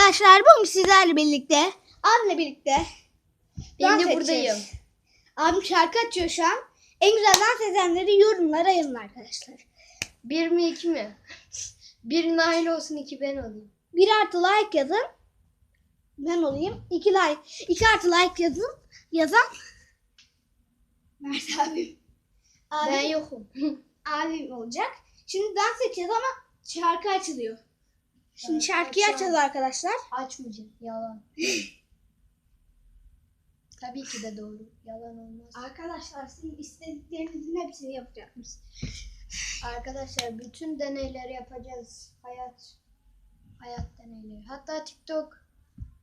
Arkadaşlar bugün sizlerle birlikte, abimle birlikte Ben de edeceğiz. buradayım. Abim şarkı açıyor şu an. En güzel dans edenleri yorumlara yazın arkadaşlar. Bir mi iki mi? Bir Nail olsun iki ben olayım. Bir artı like yazın. Ben olayım. İki like, iki artı like yazın. Yazan Mert abim. Abim, Ben yokum. abim olacak. Şimdi dans edeceğiz ama şarkı açılıyor. Şimdi Şarkı şarkıyı açalım. açacağız arkadaşlar. Açmayacağım. Yalan. Tabii ki de doğru. Yalan olmaz. Arkadaşlar sizin istediklerinizin hepsini yapacağız. Arkadaşlar bütün deneyleri yapacağız. Hayat hayat deneyleri. Hatta TikTok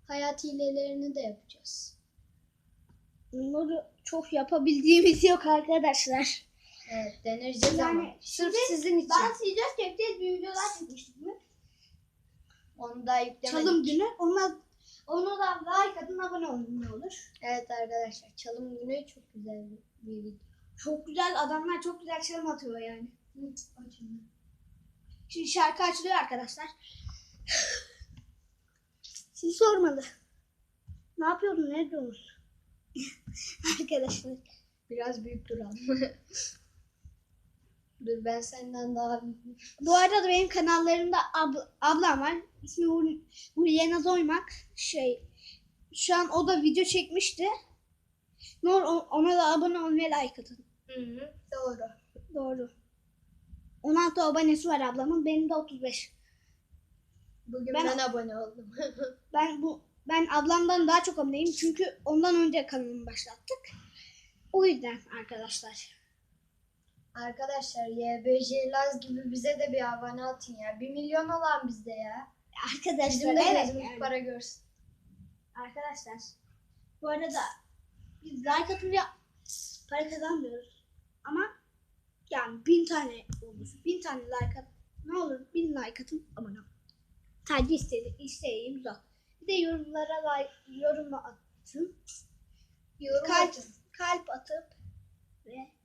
hayat hilelerini de yapacağız. Bunları çok yapabildiğimiz yok arkadaşlar. Evet deneyeceğiz Yani ama. Sırf sizin için. Videos çekeceğiz, bir videolar çekmiştik mi? Onu da yüklemedik. Çalım günü. Ona, ona da like atın abone olun ne olur. Evet arkadaşlar çalım günü çok güzel bir, video. Çok güzel adamlar çok güzel çalım atıyor yani. Şimdi şarkı açılıyor arkadaşlar. Siz sormalı. Ne yapıyordun? Ne diyorsunuz? arkadaşlar. Biraz büyük duralım. Dur ben senden daha büyüğüm. Bu arada da benim kanallarımda ab- ablam var. İsmi Hul- Hulya Zoymak. Şey, şu an o da video çekmişti. O- ona da abone olun ve like atın. Hı hı, doğru. Doğru. 16 abonesi var ablamın. Benim de 35. Bugün Ben- ben, abone oldum. Ben bu ben ablamdan daha çok aboneyim. Çünkü ondan önce kanalımı başlattık. O yüzden arkadaşlar. Arkadaşlar YBJ Laz gibi bize de bir abone atın ya. Bir milyon olan bizde ya. Arkadaşlar Bizim de evet. gözümüz yani. para görsün. Arkadaşlar bu arada biz like atınca para kazanmıyoruz. Ama yani bin tane olur. Bin tane like at. Ne olur bin like atın abone ol. Sadece istedi, isteğimiz o. Bir de yorumlara like, yorum atın. Yorum kalp, atın. kalp atıp ve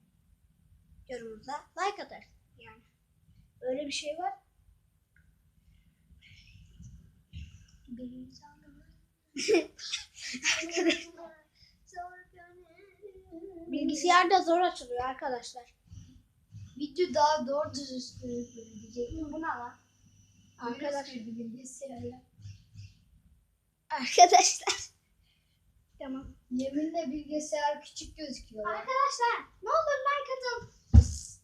yorumunuza like atar. Yani öyle bir şey var. Bilgisayar da zor açılıyor arkadaşlar. Video daha doğru düz diyecektim. Bu ne lan? Arkadaşlar bilgisayarla. arkadaşlar. Tamam. Yeminle bilgisayar küçük gözüküyor. Arkadaşlar ne olur like atın.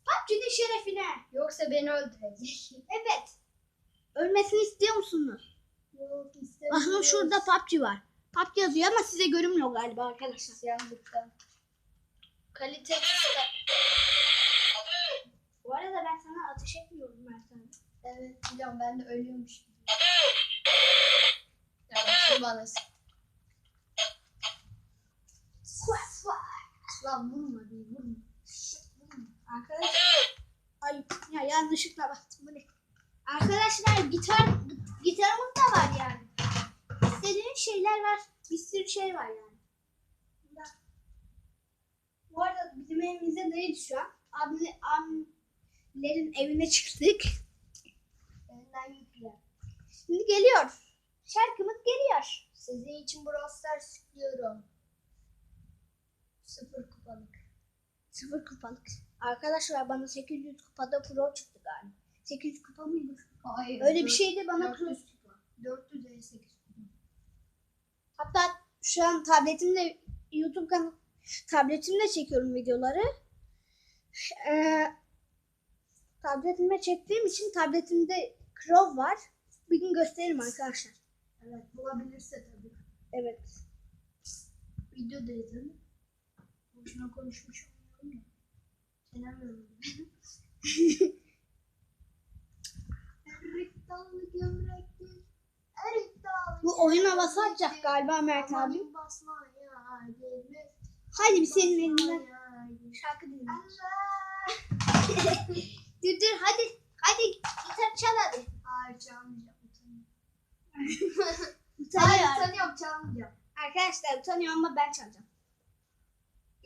PUBG'nin şerefine. Yoksa beni öldürecek. Evet. Ölmesini istiyor musunuz? Yok istemiyorum. Aha şurada PUBG var. PUBG yazıyor ama size görünmüyor galiba arkadaşlar. Siyahlıktan. Kalitesiz. Bu arada ben sana ateş etmiyorum Mert abi. Evet biliyorum ben de ölüyormuş gibi. Ya şimdi bana. Lan vurma değil vurma. Arkadaşlar. Ay ya yanlışlıkla bastım bu ne? Arkadaşlar gitar gitarımız da var yani. İstediğiniz şeyler var. Bir sürü şey var yani. Bu arada bizim evimizde değiliz şu an. Abimle, abilerin evine çıktık. Benden yükle. Şimdi geliyor. Şarkımız geliyor. Sizin için Brawl Stars sıkıyorum. Sıfır kupalık. Sıfır kupalık. Arkadaşlar bana 800 kupada pro çıktı galiba. 800 kupa mıydı? Hayır. Öyle bir şeydi bana pro 400 kupa. 458 kupa. Hatta şu an tabletimle YouTube kanal tabletimle çekiyorum videoları. Ee, tabletimle çektiğim için tabletimde Chrome var. Bir gün gösteririm arkadaşlar. Evet bulabilirse tabii. Evet. Videodayız değil mi? Boşuna konuşmuş olmuyorum da. Çenem Erik dalı gömlekli. Erik dalı Bu oyun havası açacak galiba Mert abi. Gelmez. Haydi bir senin elinden şarkı dinle. Dur dur hadi. Hadi gitar çal hadi. Hayır çalmayacağım. utanıyorum. Utanıyor. Hayır utanıyorum çalmayacağım. Arkadaşlar utanıyor ama ben çalacağım.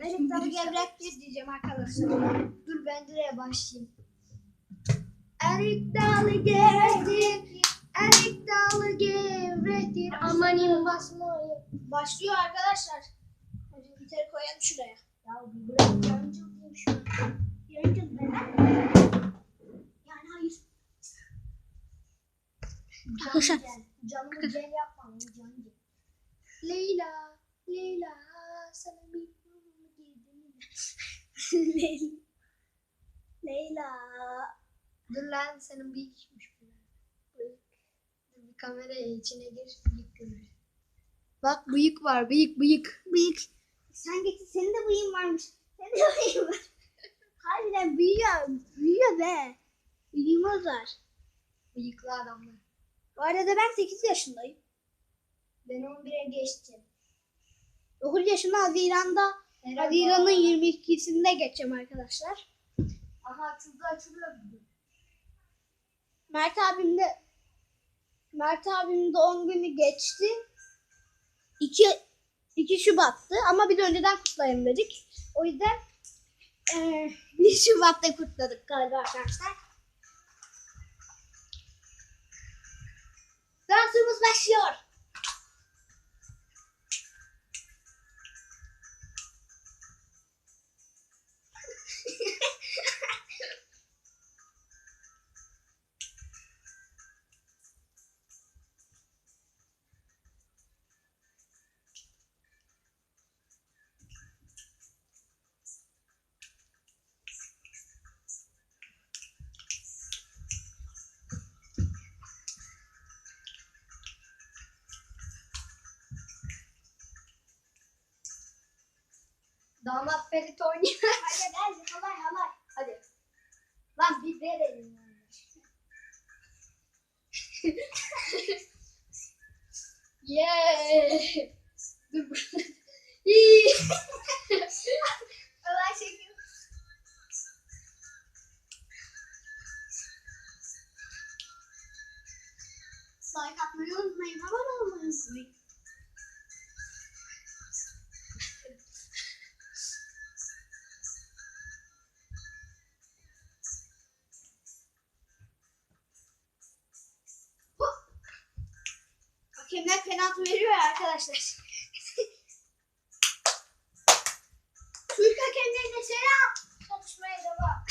Dalı dalı gevrek diyeceğim arkadaşlar. Dur ben direkt başlayayım. Erik dalı gevrektir, erik dalı gevrektir. Amanin basmayı. Başlıyor arkadaşlar. Hadi gitarı koyalım şuraya. Ya bırak yancıl diyeyim şunu. Yarınca neden? Yani hayır. Arkadaşlar. Can, Canımı cel yapma. Can cel. Leyla, Leyla sana bir. Leyla. Leyla. Dur lan senin bir işmiş bu. Bıyık. Dur bir kameraya içine gir. Bıyık görür. Bak bıyık var. Bıyık bıyık. Bıyık. Sen getir. Senin de bıyığın varmış. Senin de bıyığın var. Harbiden büyüyor. Büyüyor be. Büyüğümüz var. Bıyıklı adamlar. Bu arada ben 8 yaşındayım. Ben 11'e geçtim. 9 yaşında Haziran'da Merhaba. Haziran'ın 22'sinde geçeceğim arkadaşlar. Aha açıldı açılıyor. Mert abim de Mert abim doğum günü geçti. 2 2 Şubat'tı ama biz önceden kutlayalım dedik. O yüzden eee 1 Şubat'ta kutladık galiba arkadaşlar. Dansımız başlıyor. Damat Ferit oynuyor. Hadi hadi halay halay. Hadi. Lan bir verelim. yeah. Hakemler penaltı veriyor ya arkadaşlar. Türk hakemlerine selam. Konuşmaya devam.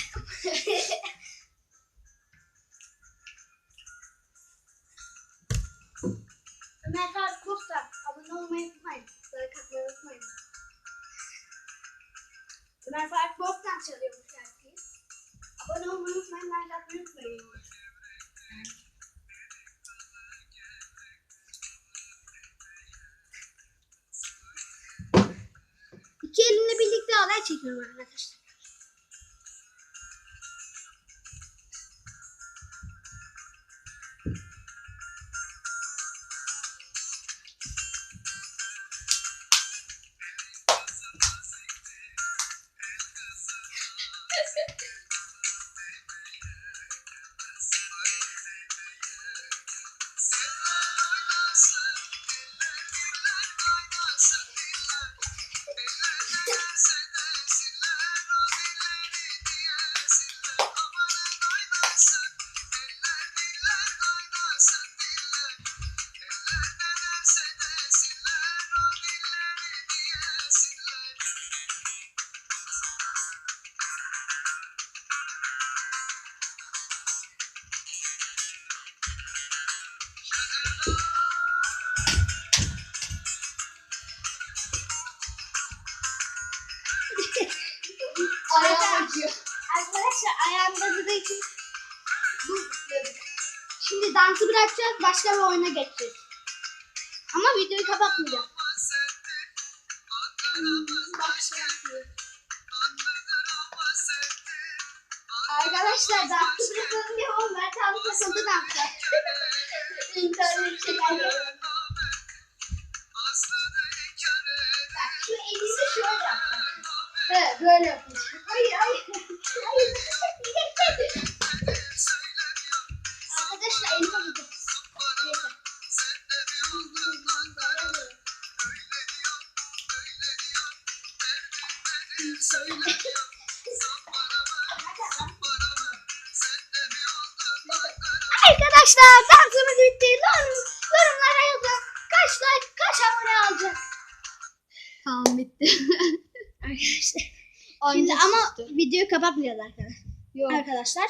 Ömer Faruk Kostak. Abone olmayı unutmayın. Like atmayı unutmayın. Ömer Faruk Kostak çalıyor bu şarkıyı. Abone olmayı unutmayın. Like atmayı unutmayın. Birlikte alay çekiyorum arkadaşlar. Ayağım Şimdi dansı bırakacağız. Başka bir oyuna geçeceğiz. Ama videoyu kapatmayacağım. Arkadaşlar dansı bırakalım diye o Mert abi takıldı dansa. İnternet çekerken. Bak şu elini şöyle yapacağım. He böyle yapmış. Hayır hayır. arkadaşlar dansımız bitti. Yorumlara yazın. Kaç like kaç abone alacağız. Tamam bitti. arkadaşlar. Şimdi ama videoyu kapatmayacağız arkadaşlar. Yok. Arkadaşlar.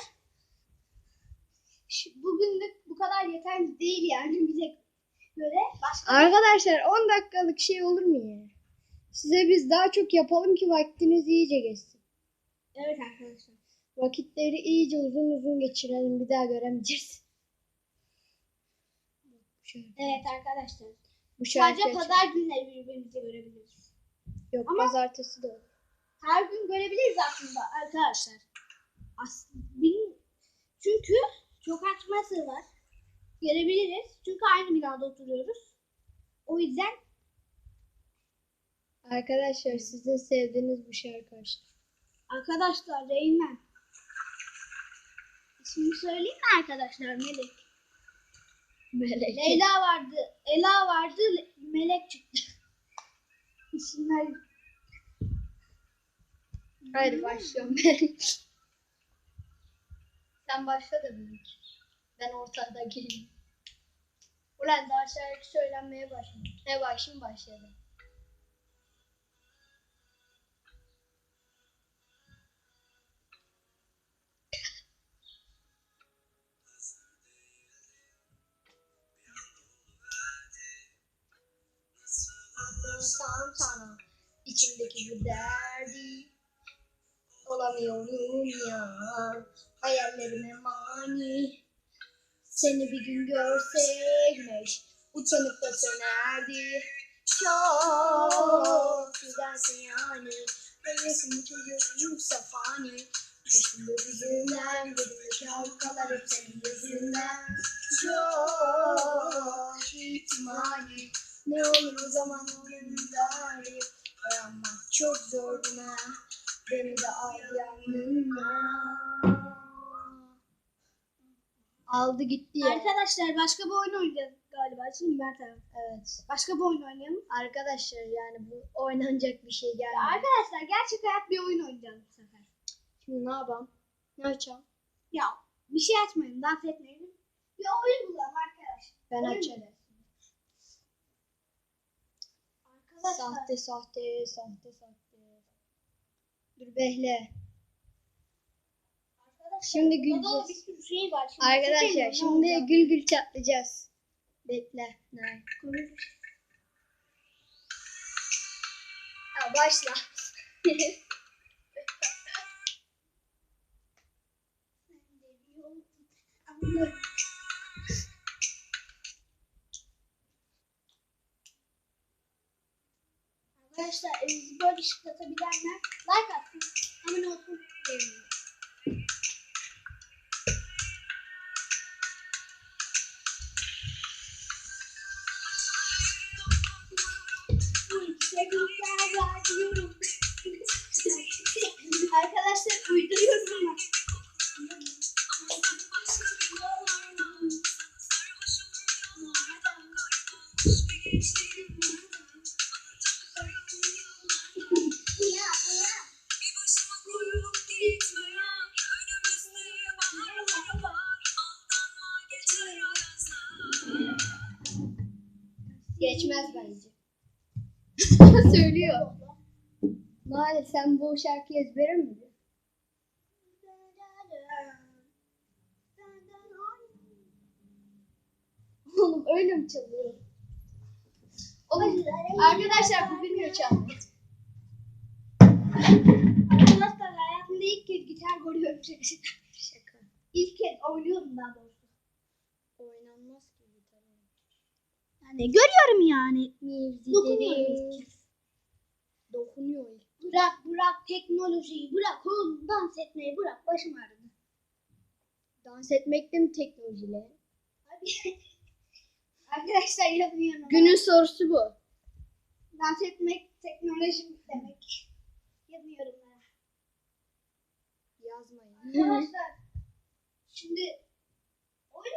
Şu, bugünlük bu kadar yeterli değil yani. Bize böyle başka... Arkadaşlar 10 dakikalık şey olur mu ya? Size biz daha çok yapalım ki vaktiniz iyice geçsin. Evet arkadaşlar. Vakitleri iyice uzun uzun geçirelim. Bir daha göremeyeceğiz. Evet arkadaşlar. Bu Sadece şarkı pazar günleri birbirimizi görebiliriz. yok Ama- pazartesi de olur. Her gün görebiliriz aslında arkadaşlar. Aslında çünkü çok açması var. Görebiliriz. Çünkü aynı binada oturuyoruz. O yüzden Arkadaşlar sizin sevdiğiniz bu şarkı işte. arkadaşlar Reymen. İsmini söyleyeyim mi arkadaşlar? Melek. Melek. Leyla vardı. Ela vardı. Le- Melek çıktı. İsimler Haydi başlıyorum. Sen başla da büyük. Ben ortada gireyim. Ulan daha şarkı söylenmeye başladı. Ne bak şimdi başladı. Anlatsam sana içimdeki bu derdi. Olamıyorum ya? Hayallerime mani. Seni bir gün görsek güneş utanıp da sönerdi. Çok güzelsin yani. Böylesin çocuğum safani Düştüm gözünden Gözümdeki halkalar hep senin yüzünden. Çok ihtimali. Ne olur o zaman onun dari Dayanmak çok zor buna Beni de al yanına Aldı gitti ya. Arkadaşlar başka bir oyun oynayacağız galiba. Şimdi Mert abi. Evet. Başka bir oyun oynayalım. Arkadaşlar yani bu oynanacak bir şey gelmiyor. arkadaşlar gerçek hayat bir oyun oynayacağız bu sefer. Şimdi ne yapalım? Ne açalım? Ya bir şey açmayın, dans etmeyin. Bir oyun bulalım arkadaşlar. Ben Oyun açarım. bulalım. Arkadaşlar. Sahte sahte sahte sahte. Dur behle. Şimdi sürü şey var. Şimdi Arkadaşlar ne şimdi gül gül çatlayacağız. Bekle. Ne? Ya başla. Arkadaşlar elinizi böyle şıklatabilenler like atsın. Abone olsun. beğenin. Arkadaşlar uyduruyorum Söylüyor. Maalesef sen bu şarkıyı ezbere mi? Oğlum öyle mi çalıyor? Oğlum arkadaşlar bu bilmiyor çalmayı. Arkadaşlar hayatımda ilk kez gitar görüyorum. Şaka. İlk kez oynuyorum daha doğrusu. Oynanmaz ki gitar. Yani görüyorum yani. Dokunuyorum dediğin- ilk kez. Dokunuyor ilk. Bırak bırak teknolojiyi bırak oğlum dans etmeyi bırak başım ağrıdı. Dans etmek de mi teknolojiyle? Hadi. Arkadaşlar yapmıyorum. Günün sorusu bu. Dans etmek teknoloji demek. Yapmıyorum ben. Yazmayın. Arkadaşlar şimdi oyun